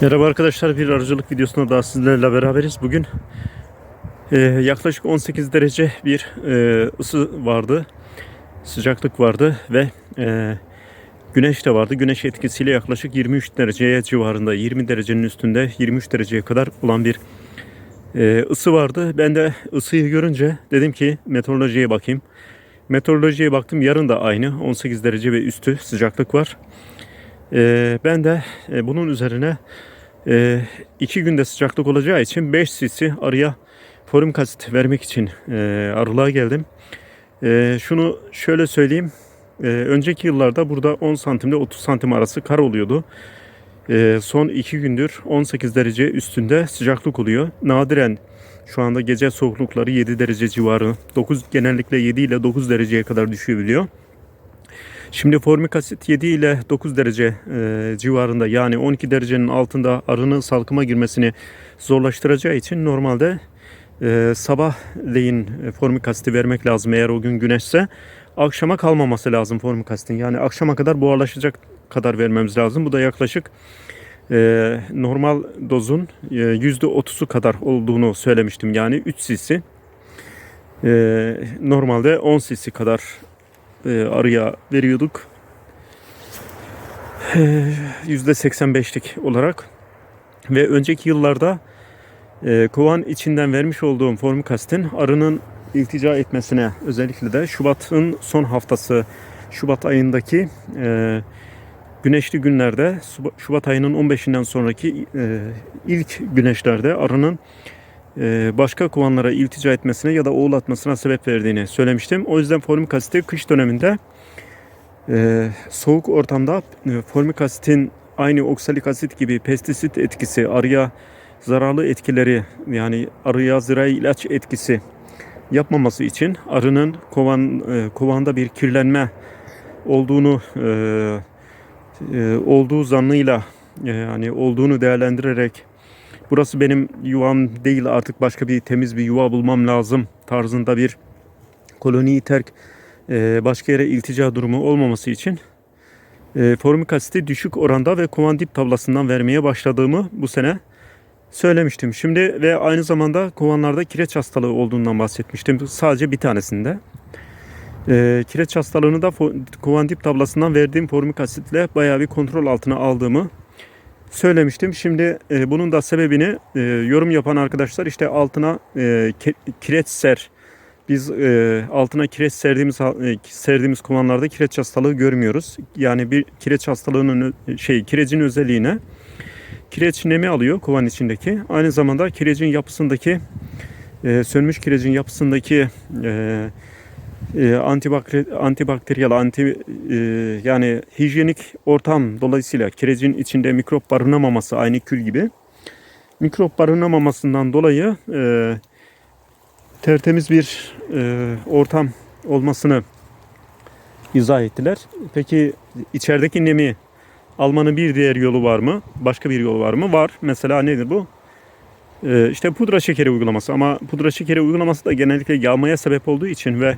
Merhaba arkadaşlar bir arıcılık videosunda daha sizlerle beraberiz. Bugün e, yaklaşık 18 derece bir e, ısı vardı. Sıcaklık vardı ve e, güneş de vardı. Güneş etkisiyle yaklaşık 23 dereceye civarında 20 derecenin üstünde 23 dereceye kadar olan bir e, ısı vardı. Ben de ısıyı görünce dedim ki meteorolojiye bakayım. Meteorolojiye baktım yarın da aynı 18 derece ve üstü sıcaklık var. Ee, ben de e, bunun üzerine e, iki günde sıcaklık olacağı için 5 cc arıya forum asit vermek için e, arılığa geldim. Şunu şöyle söyleyeyim. Önceki yıllarda burada 10 santimle 30 santim arası kar oluyordu. Son 2 gündür 18 derece üstünde sıcaklık oluyor. Nadiren şu anda gece soğuklukları 7 derece civarı. 9 genellikle 7 ile 9 dereceye kadar düşebiliyor. Şimdi formik asit 7 ile 9 derece e, civarında yani 12 derecenin altında arının salkıma girmesini zorlaştıracağı için normalde e, sabahleyin e, formik asiti vermek lazım eğer o gün güneşse. Akşama kalmaması lazım formik asitin. Yani akşama kadar buharlaşacak kadar vermemiz lazım. Bu da yaklaşık e, normal dozun e, %30'u kadar olduğunu söylemiştim. Yani 3 cc. E, normalde 10 cc kadar e, arıya veriyorduk. E, %85'lik olarak. Ve önceki yıllarda e, kovan içinden vermiş olduğum formik asitin arının iltica etmesine özellikle de Şubat'ın son haftası Şubat ayındaki e, güneşli günlerde Şubat ayının 15'inden sonraki e, ilk güneşlerde arının başka kovanlara iltica etmesine ya da oğul atmasına sebep verdiğini söylemiştim. O yüzden formik asiti kış döneminde e, soğuk ortamda e, formik asitin aynı oksalik asit gibi pestisit etkisi, arıya zararlı etkileri yani arıya zirai ilaç etkisi yapmaması için arının kovan kovanda bir kirlenme olduğunu olduğu zannıyla yani olduğunu değerlendirerek burası benim yuvam değil artık başka bir temiz bir yuva bulmam lazım tarzında bir koloniyi terk e, başka yere iltica durumu olmaması için e, formik asiti düşük oranda ve kovan dip tablasından vermeye başladığımı bu sene söylemiştim. Şimdi ve aynı zamanda kovanlarda kireç hastalığı olduğundan bahsetmiştim. Sadece bir tanesinde. E, kireç hastalığını da kovan dip tablasından verdiğim formik asitle bayağı bir kontrol altına aldığımı söylemiştim. Şimdi e, bunun da sebebini e, yorum yapan arkadaşlar işte altına e, kireç ser. Biz e, altına kireç serdiğimiz e, serdiğimiz kovanlarda kireç hastalığı görmüyoruz. Yani bir kireç hastalığının şey kirecin özelliğine kireç nemi alıyor kovan içindeki. Aynı zamanda kirecin yapısındaki e, sönmüş kirecin yapısındaki e, e, antibakteriyel, anti e, yani hijyenik ortam dolayısıyla kirecin içinde mikrop barınamaması aynı kül gibi mikrop barınamamasından dolayı e, tertemiz bir e, ortam olmasını izah ettiler. Peki içerideki nemi almanın bir diğer yolu var mı? Başka bir yol var mı? Var. Mesela nedir bu? Ee, işte pudra şekeri uygulaması ama pudra şekeri uygulaması da genellikle yağmaya sebep olduğu için ve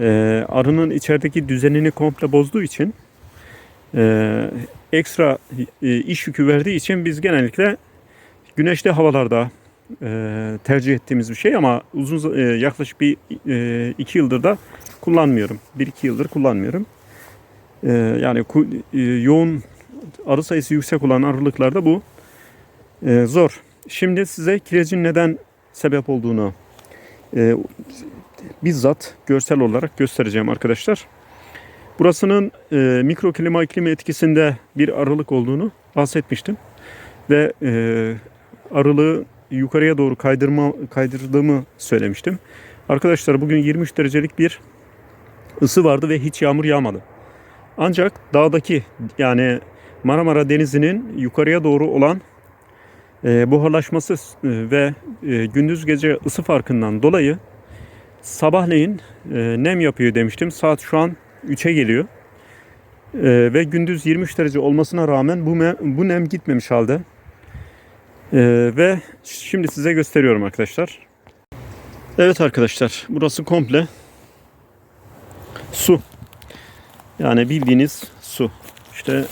e, arının içerideki düzenini komple bozduğu için e, ekstra e, iş yükü verdiği için biz genellikle güneşli havalarda e, tercih ettiğimiz bir şey ama uzun e, yaklaşık bir e, iki yıldır da kullanmıyorum. Bir iki yıldır kullanmıyorum. E, yani ku, e, yoğun arı sayısı yüksek olan arılıklarda bu e, zor. Şimdi size kirecin neden sebep olduğunu e, bizzat görsel olarak göstereceğim arkadaşlar. Burasının e, mikro klima iklimi etkisinde bir aralık olduğunu bahsetmiştim. Ve e, arılığı yukarıya doğru kaydırma kaydırdığımı söylemiştim. Arkadaşlar bugün 23 derecelik bir ısı vardı ve hiç yağmur yağmadı. Ancak dağdaki yani Marmara Denizi'nin yukarıya doğru olan e, buharlaşması e, ve e, gündüz gece ısı farkından dolayı sabahleyin e, nem yapıyor demiştim. Saat şu an 3'e geliyor. E, ve gündüz 23 derece olmasına rağmen bu, bu nem gitmemiş halde. E, ve şimdi size gösteriyorum arkadaşlar. Evet arkadaşlar burası komple su. Yani bildiğiniz su. İşte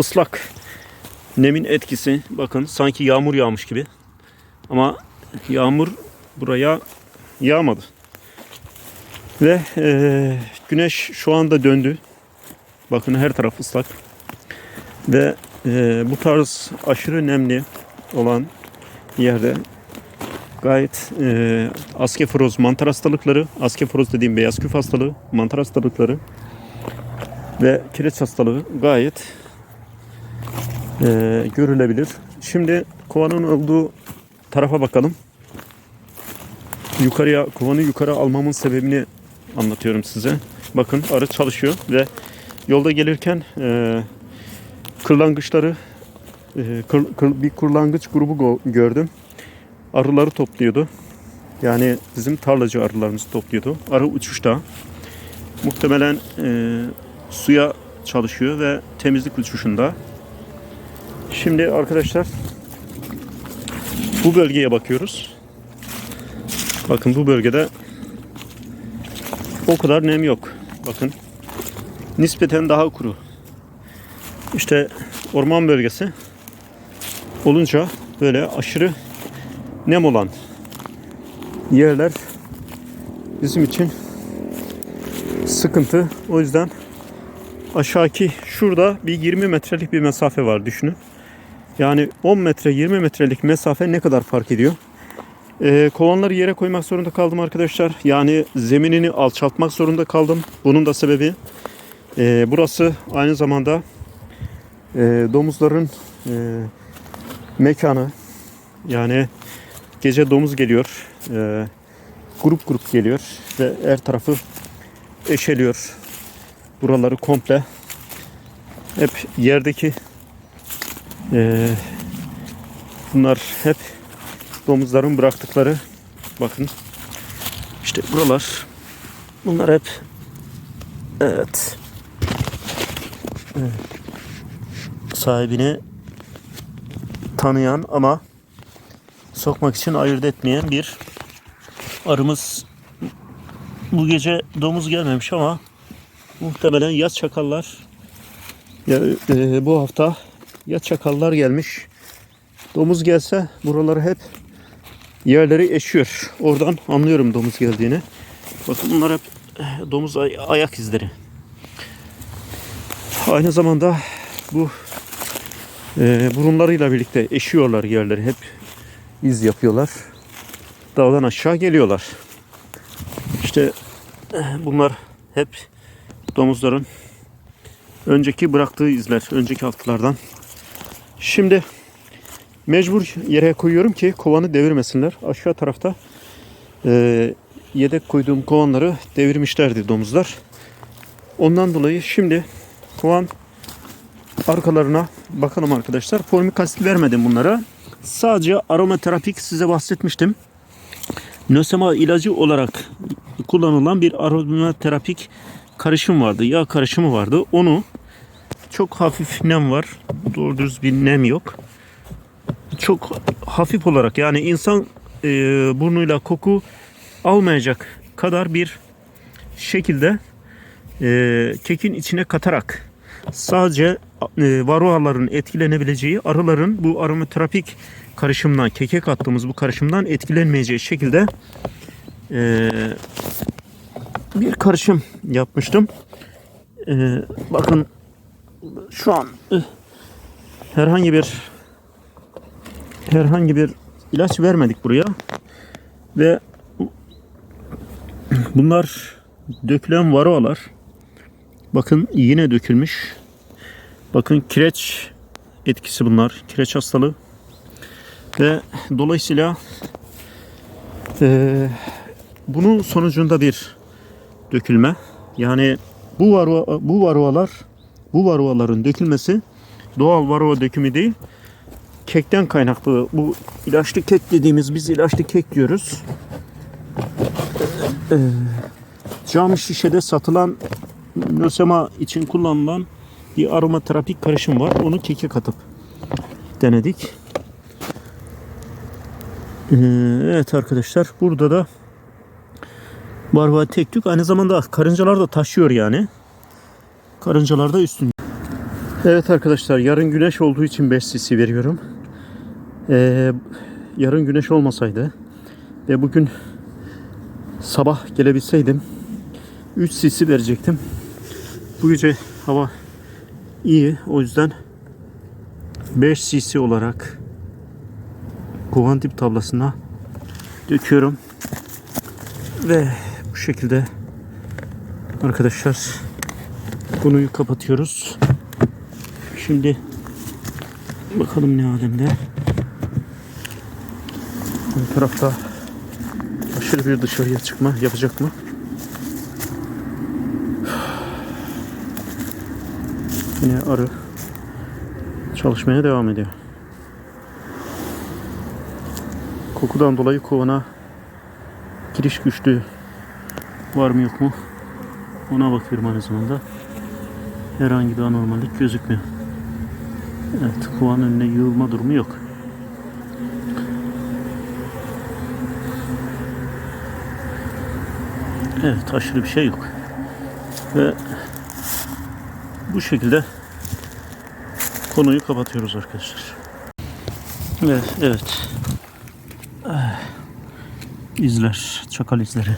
ıslak Nemin etkisi bakın sanki yağmur yağmış gibi. Ama yağmur buraya yağmadı. Ve eee, güneş şu anda döndü. Bakın her taraf ıslak. Ve eee, bu tarz aşırı nemli olan yerde gayet eee askeforoz mantar hastalıkları, askeforoz dediğim beyaz küf hastalığı, mantar hastalıkları ve kireç hastalığı gayet eee, görülebilir. Şimdi kovanın olduğu tarafa bakalım. Yukarıya kovanı yukarı almamın sebebini anlatıyorum size. Bakın arı çalışıyor ve yolda gelirken eee kırlangıçları eee, kır- kır- bir kırlangıç grubu go- gördüm. Arıları topluyordu. Yani bizim tarlacı arılarımızı topluyordu. Arı uçuşta. Muhtemelen eee, suya çalışıyor ve temizlik uçuşunda. Şimdi arkadaşlar bu bölgeye bakıyoruz. Bakın bu bölgede o kadar nem yok. Bakın nispeten daha kuru. İşte orman bölgesi olunca böyle aşırı nem olan yerler bizim için sıkıntı. O yüzden aşağıki şurada bir 20 metrelik bir mesafe var düşünün. Yani 10 metre 20 metrelik mesafe ne kadar fark ediyor? Ee, kovanları yere koymak zorunda kaldım arkadaşlar. Yani zeminini alçaltmak zorunda kaldım. Bunun da sebebi e, burası aynı zamanda e, domuzların e, mekanı. Yani gece domuz geliyor. e, grup grup geliyor ve her tarafı eşeliyor. Buraları komple hep yerdeki e, bunlar hep domuzların bıraktıkları bakın. İşte buralar. Bunlar hep evet, sahibini tanıyan ama sokmak için ayırt etmeyen bir arımız. Bu gece domuz gelmemiş ama muhtemelen yaz çakallar ya, e, bu hafta yaz çakallar gelmiş. Domuz gelse buraları hep yerleri eşiyor. Oradan anlıyorum domuz geldiğini. Bakın bunlar hep eh, domuz ay- ayak izleri. Aynı zamanda bu e, burunlarıyla birlikte eşiyorlar yerleri. Hep iz yapıyorlar. Dağdan aşağı geliyorlar. İşte eh, bunlar hep domuzların önceki bıraktığı izler. Önceki haftalardan. Şimdi Mecbur yere koyuyorum ki kovanı devirmesinler. Aşağı tarafta e, yedek koyduğum kovanları devirmişlerdi domuzlar. Ondan dolayı şimdi kovan arkalarına bakalım arkadaşlar. Formik asit vermedim bunlara. Sadece aromaterapik size bahsetmiştim. Nösema ilacı olarak kullanılan bir aromaterapik karışım vardı. Yağ karışımı vardı. Onu çok hafif nem var. Doğru düz bir nem yok çok hafif olarak yani insan e, burnuyla koku almayacak kadar bir şekilde e, kekin içine katarak sadece e, varroaların etkilenebileceği arıların bu aromaterapik karışımdan keke kattığımız bu karışımdan etkilenmeyeceği şekilde e, bir karışım yapmıştım. E, bakın şu an e, herhangi bir herhangi bir ilaç vermedik buraya. Ve bunlar dökülen varoalar. Bakın yine dökülmüş. Bakın kireç etkisi bunlar. Kireç hastalığı. Ve dolayısıyla eee, bunun sonucunda bir dökülme. Yani bu varroa, bu varoalar bu varoaların dökülmesi doğal varroa dökümü değil kekten kaynaklı bu ilaçlı kek dediğimiz biz ilaçlı kek diyoruz. Ee, cam şişede satılan nösema için kullanılan bir aromaterapik karışım var. Onu keke katıp denedik. Ee, evet arkadaşlar burada da barba tek tük aynı zamanda karıncalar da taşıyor yani. Karıncalar da üstün. Evet arkadaşlar yarın güneş olduğu için 5 cc veriyorum. Ee, yarın güneş olmasaydı ve bugün sabah gelebilseydim 3 cc verecektim. Bu gece hava iyi o yüzden 5 cc olarak kovan dip tablasına döküyorum. Ve bu şekilde arkadaşlar konuyu kapatıyoruz. Şimdi bakalım ne alemde. Bu tarafta aşırı bir dışarıya çıkma yapacak mı? Yine arı çalışmaya devam ediyor. Kokudan dolayı kovana giriş güçlüğü var mı yok mu? Ona bakıyorum aynı zamanda. Herhangi bir anormallik gözükmüyor. Evet, kovanın önüne yığılma durumu yok. Evet, aşırı bir şey yok. Ve bu şekilde konuyu kapatıyoruz arkadaşlar. Evet, evet. Ah, İzler, çakal izleri.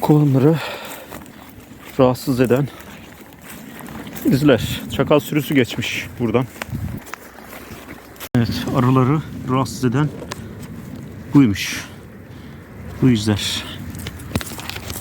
Kovanları rahatsız eden izler. Çakal sürüsü geçmiş buradan. Evet, arıları rahatsız eden buymuş. Bu izler.